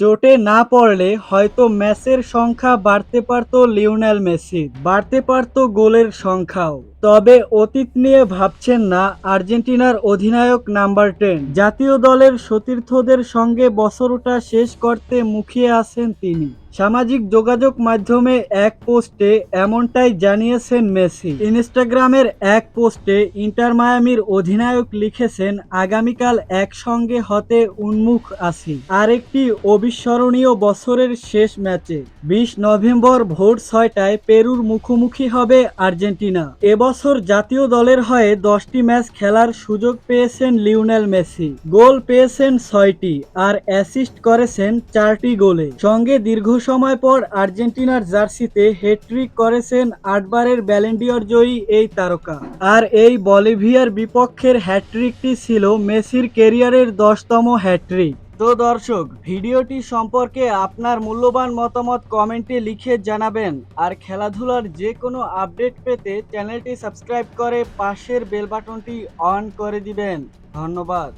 চোটে না পড়লে হয়তো ম্যাচের সংখ্যা বাড়তে পারত লিওনেল মেসি, বাড়তে পারত গোলের সংখ্যাও। তবে অতীত নিয়ে ভাবছেন না আর্জেন্টিনার অধিনায়ক নাম্বার টেন। জাতীয় দলের সতীর্থদের সঙ্গে বছরটা শেষ করতে মুখিয়ে আছেন তিনি। সামাজিক যোগাযোগ মাধ্যমে এক পোস্টে এমনটাই জানিয়েছেন মেসি। ইনস্টাগ্রামের এক পোস্টে ইন্টার মায়ামির অধিনায়ক লিখেছেন, আগামীকাল একসঙ্গে হতে উন্মুখ আছি। আরেকটি অবিস্মরণীয় বছরের শেষ ম্যাচে, বিশ নভেম্বর ভোর ছয়টায় পেরুর মুখোমুখি হবে আর্জেন্টিনা। এবছর জাতীয় দলের হয়ে দশটি ম্যাচ খেলার সুযোগ পেয়েছেন লিওনেল মেসি। গোল পেয়েছেন ছয়টি আর অ্যাসিস্ট করেছেন চারটি গোলে। সঙ্গে দীর্ঘ সময় পর আর্জেন্টিনার জার্সিতে হ্যাট্রিক করেছেন আটবারের ব্যালেন্ডিয়র জয়ী এই তারকা। আর এই বলিভিয়ার বিপক্ষের হ্যাট্রিকটি ছিল মেসির কেরিয়ারের দশতম হ্যাট্রিক তো দর্শক, ভিডিওটি সম্পর্কে আপনার মূল্যবান মতামত কমেন্টে লিখে জানাবেন। আর খেলাধুলার যে কোনো আপডেট পেতে চ্যানেলটি সাবস্ক্রাইব করে পাশের বেল বাটনটি অন করে দিবেন। ধন্যবাদ।